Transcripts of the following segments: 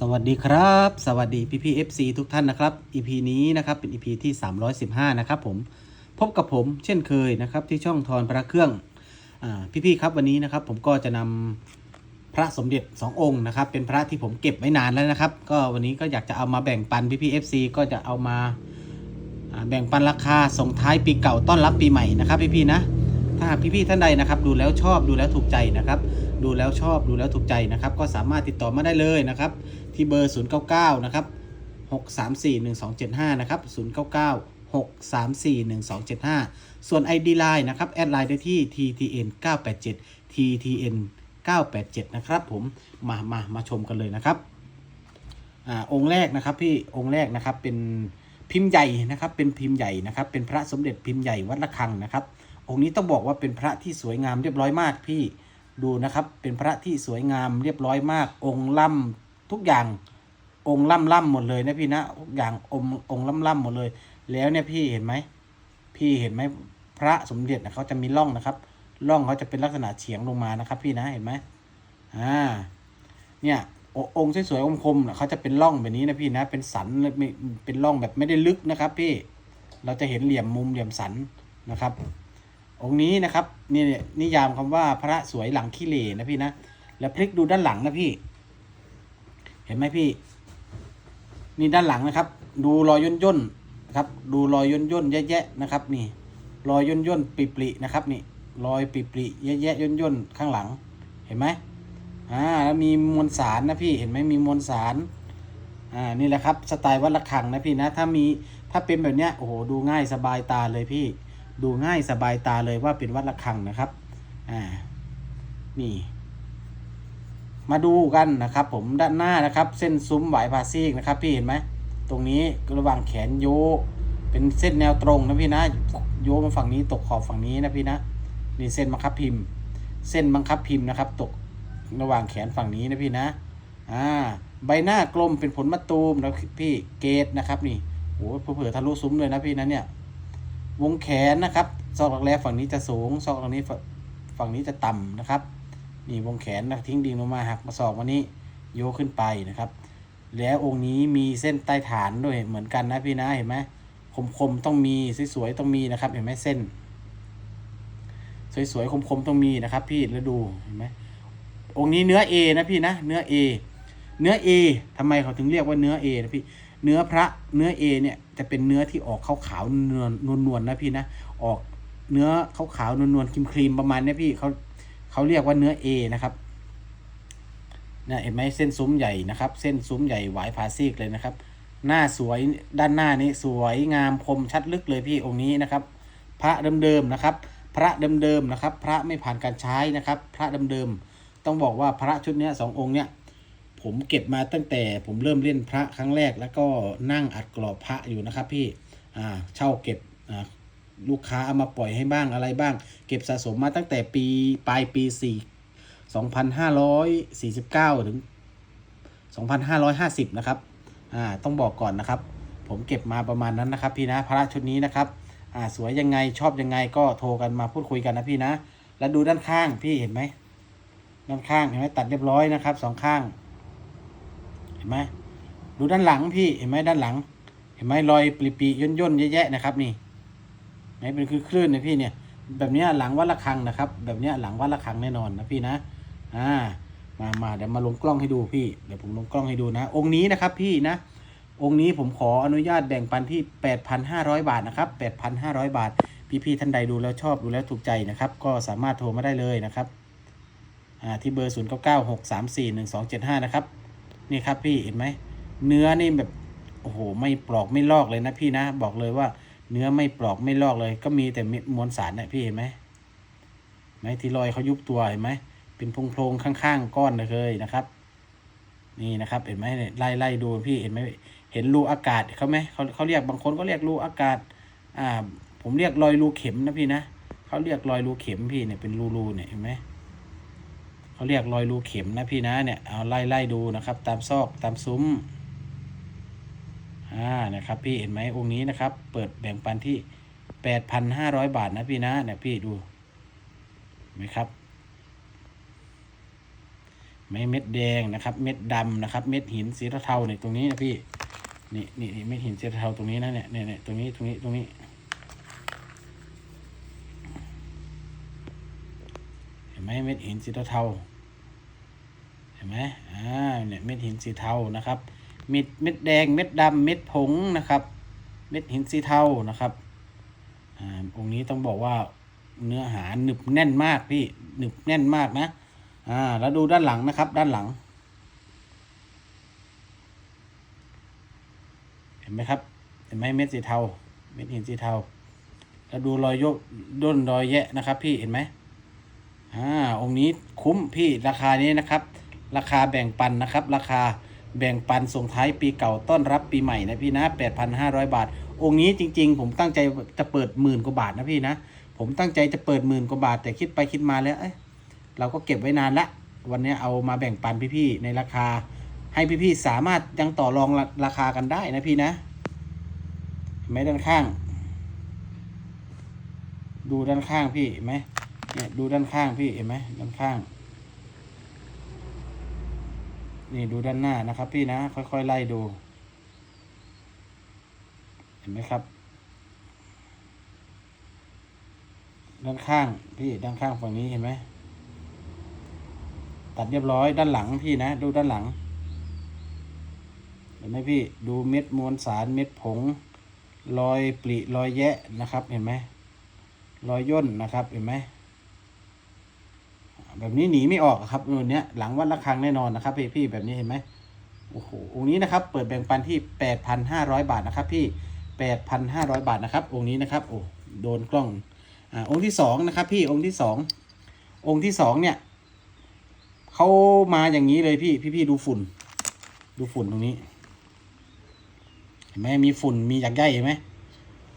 สวัสดีครับ สวัสดีพี่พีเอฟซีทุกท่านนะครับ EP นี้นะครับเป็น EP ที่ 315 นะครับผมพบกับผมเช่นเคยนะครับที่ช่องทอนพระเครื่องอาพี่ครับวันนี้นะครับผมก็จะนำพระสมเด็จ 2 องค์นะครับเป็นพระที่ผมเก็บไว้นานแล้วนะครับ ก็วันนี้ก็อยากจะเอามาแบ่งปันพี่พีเอฟซีก็จะเอามาแบ่งปันราคาส่งท้ายปีเก่าต้อนรับปีใหม่นะครับพี่ๆนะถ้าหากพี่ท่านใดนะครับดูแล้วชอบดูแล้วถูกใจนะครับ ดูแล้วชอบดูแล้วถูกใจนะครับ ก็สามารถติดต่อมาได้เลยนะครับ ที่เบอร์ 099 นะครับ 6341275 นะครับ 099 6341275 ส่วน ID Line นะครับ แอดไลน์ได้ที่ TTN 987 TTN 987 นะครับผมมามามาชมกันเลยนะครับอ่าองค์แรกนะครับพี่องค์แรกนะครับเป็นพิมพ์ใหญ่นะครับ เป็นพิมพ์ใหญ่นะครับ เป็นพระสมเด็จพิมพ์ใหญ่วัดระฆังนะครับ องค์นี้ต้องบอกว่าเป็นพระที่สวยงามเรียบร้อยมากพี่ ดูนะครับ เป็นพระที่สวยงามเรียบร้อยมาก องค์ล่ำทุกอย่างองค์ล่ำล่ำหมดเลยนะพี่นะทุกอย่างองค์องค์ล่ำล่ำหมดเลย แล้วเนี่ยพี่เห็นไหมพี่เห็นไหมพระสมเด็จนะเขาจะมีร่องนะครับร่องเขาจะเป็นลักษณะเฉียงลงมานะครับ พี่นะเห็นไหมอ่าเนี่ยอองค์สวยๆคมๆน่ะเขาจะเป็นร่องแบบนี้นะพี่นะ เป็นสันเลยไม่เป็นร่องแบบไม่ได้ลึกนะครับ พี่เราจะเห็นเหลี่ยมมุมเหลี่ยมสันนะครับ องค์นี้นะครับนี่นิยามคำว่าพระสวยหลังขี้เหร่นะพี่นะแล้วพลิกดูด้านหลังนะพี่ เห็นไหมพี่ นี่ด้านหลังนะครับ ดูรอยย่นย่นๆนะครับ ดูรอยย่นย่นๆแยะๆนะครับ นี่ รอยย่นย่นๆปริๆนะครับ นี่ รอยปริๆแยะๆย่นย่นๆข้างหลัง เห็นไหมอ่าแล้วมีมวลสารนะพี่เห็นไหมมีมวลสารอ่านี่แหละครับ สไตล์วัดระฆังนะพี่นะ ถ้ามีถ้าเป็นแบบเนี้ยโอ้โหดูง่ายสบายตาเลยพี่ ดูง่ายสบายตาเลยว่าเป็นวัดระฆังนะครับ อ่า นี่ มาดูกันนะครับ ผมด้านหน้านะครับ เส้นซุ้มไหวพาซีกนะครับ พี่เห็นไหม ตรงนี้ระหว่างแขนโย เป็นเส้นแนวตรงนะพี่นะ โยมาฝั่งนี้ตกขอบฝั่งนี้นะพี่นะ นี่เส้นบังคับพิมพ์ เส้นบังคับพิมพ์นะครับ ตกระหว่างแขนฝั่งนี้นะพี่นะ อ่า ใบหน้ากลมเป็นผลมะตูมแล้วพี่ เกตนะครับ นี่โอ้โหเผื่อทะลุซุ้มเลยนะพี่นะเนี่ย วงแขนนะครับซอกหลักแร้ฝั่งนี้จะสูงซอกหลักนี้ฝั่งนี้จะต่ำนะครับนี่วงแขนนะทิ้งดิ่งลงมาหักมาศอกวันนี้โยกขึ้นไปนะครับ แล้วองค์นี้มีเส้นใต้ฐานด้วยเหมือนกันนะพี่นะเห็นไหมคมๆต้องมีสวยๆต้องมีนะครับ เห็นไหมเส้น สวยๆคมๆต้องมีนะครับ พี่แล้วดูเห็นไหมองค์นี้เนื้อ A นะพี่นะเนื้อ A เนื้อ A ทำไมเขาถึงเรียกว่าเนื้อ A นะพี่ เนื้อพระเนื้อ A เนี่ยจะเป็นเนื้อที่ออกขาวๆนวลนวลนะพี่นะออกเนื้อขาวๆนวลๆครีมๆประมาณเนี้ยพี่เขาเขาเรียกว่าเนื้อ A นะครับเนี่ยเห็นไหมเส้นซุ้มใหญ่นะครับ เส้นซุ้มใหญ่หวายพาซีกเลยนะครับ หน้าสวยด้านหน้านี้สวยงามคมชัดลึกเลยพี่องค์นี้นะครับ พระเดิมๆนะครับ พระเดิมๆนะครับ พระไม่ผ่านการใช้นะครับ พระเดิมๆต้องบอกว่าพระชุดนี้สององค์เนี้ย ผมเก็บมาตั้งแต่ผมเริ่มเล่นพระครั้งแรก แล้วก็นั่งอัดกรอบพระอยู่นะครับพี่อ่าเช่าเก็บลูกค้าเอามาปล่อยให้บ้างอะไรบ้าง เก็บสะสมมาตั้งแต่ปีปลายปีสี่สองพันห้าร้อยสี่สิบเก้าถึงสองพันห้าร้อยห้าสิบนะครับอ่าต้องบอกก่อนนะครับ ผมเก็บมาประมาณนั้นนะครับ พี่นะพระชุดนี้นะครับอ่าสวยยังไงชอบยังไงก็โทรกันมาพูดคุยกันนะพี่นะ แล้วดูด้านข้างพี่เห็นไหมด้านข้างเห็นไหมตัดเรียบร้อยนะครับสองข้าง นไหมดูด้านหลังพี่เห็นไหมด้านหลัง เห็นไหมรอยปริปีย่นย่นแยะๆนะครับ นี่ไหนเป็นคือคลื่นนะพี่เนี่ย แบบนี้หลังวัดระฆังนะครับ แบบนี้หลังวัดระฆังแน่นอนนะพี่นะ อ่า มามาเดี๋ยวมาลงกล้องให้ดูพี่เดี๋ยวผมลงกล้องให้ดูนะ องค์นี้นะครับพี่นะ องค์นี้ผมขออนุญาตแบ่งปันที่ 8,500 บาทนะครับ 8,500 บาท พี่ๆท่านใดดูแล้วชอบดูแล้วถูกใจนะครับ ก็สามารถโทรมาได้เลยนะครับที่เบอร์ 0 9 9 6 3 4 1 2 7 5 นะครับ นี่ครับพี่เห็นไหมเนื้อนี่แบบโอ้โหไม่ปลอกไม่ลอกเลยนะพี่นะ บอกเลยว่า เนื้อไม่ปลอกไม่ลอกเลย ก็มีแต่เม็ดมวลสารเนี่ยพี่เห็นไหมไหมที่รอยเขายุบตัวเห็นไหมเป็นโพรงๆข้างๆก้อนเลยนะครับ นี่นะครับ เห็นไหมเนี่ยไล่ไล่ดูพี่เห็นไหมเห็นรูอากาศเขาไหมเขาเขาเรียกบางคนก็เรียกรูอากาศ อ่า ผมเรียกรอยรูเข็มนะพี่นะเขาเรียกรอยรูเข็มพี่เนี่ยเป็นรูๆเนี่ยเห็นไหม เขาเรียกรอยรูเข็มนะพี่นะเนี่ยเอาไล่ไล่ดูนะครับ ตามซอกตามซุ้มอ่านะครับพี่เห็นไหมองค์นี้นะครับ เปิดแบ่งปันที่แปดพันห้าร้อยบาทนะพี่นะเนี่ยพี่ดูไหมครับไม้เม็ดแดงนะครับ เม็ดดำนะครับ เม็ดหินสีเทาเนี่ยตรงนี้นะพี่นี่นี่เม็ดหินสีเทาตรงนี้นะเนี่ยเนี่ยเนี่ยตรงนี้ตรงนี้ตรงนี้ เห็น ไหมเม็ดหินสีเทาเห็นไหมอ่าเนี่ยเม็ดหินสีเทานะครับเม็ดเม็ดแดงเม็ดดำเม็ดผงนะครับ เม็ดหินสีเทานะครับอ่าองค์นี้ต้องบอกว่าเนื้อหาหนึบแน่นมากพี่หนึบแน่นมากนะอ่าแล้วดูด้านหลังนะครับ ด้านหลัง เห็นไหมครับ เห็นไหมเม็ดสีเทา เม็ดหินสีเทา แล้วดูรอยยกด้นรอยแยะนะครับ พี่เห็นไหม อ่าองค์นี้คุ้มพี่ราคานี้นะครับ ราคาแบ่งปันนะครับ ราคาแบ่งปันส่งท้ายปีเก่าต้อนรับปีใหม่นะพี่นะ 8,500 บาท องค์นี้จริง ๆ ผมตั้งใจจะเปิดหมื่นกว่าบาทนะพี่นะ ผมตั้งใจจะเปิดหมื่นกว่าบาท แต่คิดไปคิดมาแล้วเอ้ยเราก็เก็บไว้นานละ วันนี้เอามาแบ่งปันพี่ๆในราคา ให้พี่ๆสามารถยังต่อรองราราคากันได้นะพี่นะไหมด้านข้าง ดูด้านข้างพี่เห็นไหม เนี่ยดูด้านข้างพี่เห็นไหมด้านข้าง นี่ดูด้านหน้านะครับพี่นะ ค่อยๆไล่ดู เห็นไหมครับ ด้านข้างพี่ด้านข้างฝั่งนี้เห็นไหมตัดเรียบร้อยด้านหลังพี่นะดูด้านหลัง เห็นไหมพี่ดูเม็ดมวลสารเม็ดผงรอยปริรอยแยะนะครับ เห็นไหมรอยย่นนะครับ เห็นไหม แบบนี้หนีไม่ออกครับรุ่นเนี้ยหลังวัดระฆังแน่นอนนะครับพี่พี่แบบนี้เห็นไหมโอ้โหองค์นี้นะครับ เปิดแบ่งปันที่แปดพันห้าร้อยบาทนะครับพี่แปดพันห้าร้อยบาทนะครับ องค์นี้นะครับโอ้โดนกล้องอ่าองค์ที่สองนะครับพี่องค์ที่สององค์ที่สองเนี่ยเขามาอย่างนี้เลยพี่พี่พี่ดูฝุ่น ดูฝุ่นตรงนี้เห็นไหมมีฝุ่นมีหยักใยเห็นไหม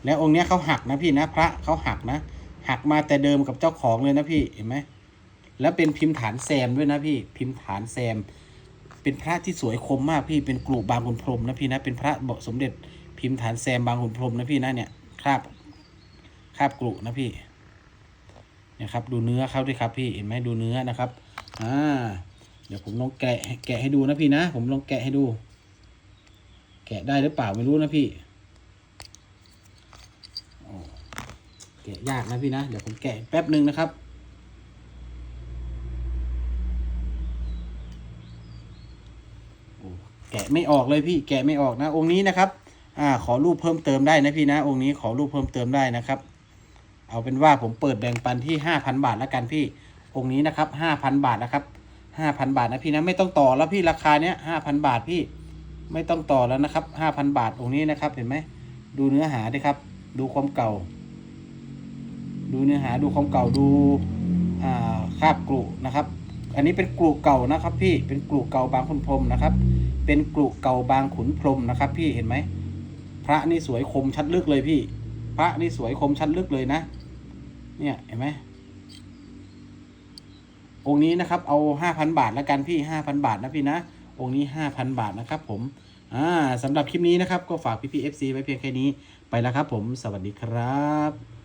แล้วองค์เนี้ยเขาหักนะพี่นะ พระเขาหักนะ หักมาแต่เดิมกับเจ้าของเลยนะพี่เห็นไหม แล้วเป็นพิมพ์ฐานแซมด้วยนะพี่พิมพ์ฐานแซม เป็นพระที่สวยคมมากพี่เป็นกลุ่บางขุนพรหมนะพี่นะเป็นพระบสมเด็จ พิมพ์ฐานแซมบางขุนพรหมนะพี่นะเนี่ยคราบคราบกลุ่นะพี่นี่ยครับดูเนื้อเขาด้วยครับพี่เห็นไหมดูเนื้อนะครับอ่าเดี๋ยวผมลองแกะแกะให้ดูนะพี่นะ ผมลองแกะให้ดู แกะได้หรือเปล่าไม่รู้นะพี่แกะยากนะพี่นะ เดี๋ยวผมแกะแป๊บหนึ่งนะครับ โอ้แกะ ไม่ออกเลยพี่แกะไม่ออกนะ องค์นี้นะครับอ่าขอรูปเพิ่มเติมได้นะพี่นะ องค์นี้ขอรูปเพิ่มเติมได้นะครับ เอาเป็นว่าผมเปิดแบ่งปันที่ห้าพันบาทแล้วกันพี่ องค์นี้นะครับห้าพันบาทนะครับห้าพันบาทนะพี่นะไม่ต้องต่อแล้วพี่ราคาเนี้ยห้าพันบาทพี่ไม่ต้องต่อแล้วนะครับห้าพันบาทองค์นี้นะครับเห็นไหมดูเนื้อหาดิครับ ดูความเก่า ดูเนื้อหาดูความเก่าดูอ่าคาบกรุนะครับ อันนี้เป็นกรุเก่านะครับ พี่เป็นกรุเก่าบางขุนพรมนะครับ เป็นกรุเก่าบางขุนพรหมนะครับ พี่เห็นไหม พระนี่สวยคมชัดลึกเลยพี่ พระนี่สวยคมชัดลึกเลยนะ เนี่ยเห็นไหมองค์นี้นะครับเอาห้าพันบาทแล้วกันพี่ห้าพันบาทนะพี่นะ องค์นี้ห้าพันบาทนะครับ ผมอ่าสำหรับคลิปนี้นะครับ ก็ฝากพี่พีเอฟซีไว้เพียงแค่นี้ไปแล้วครับ ผมสวัสดีครับ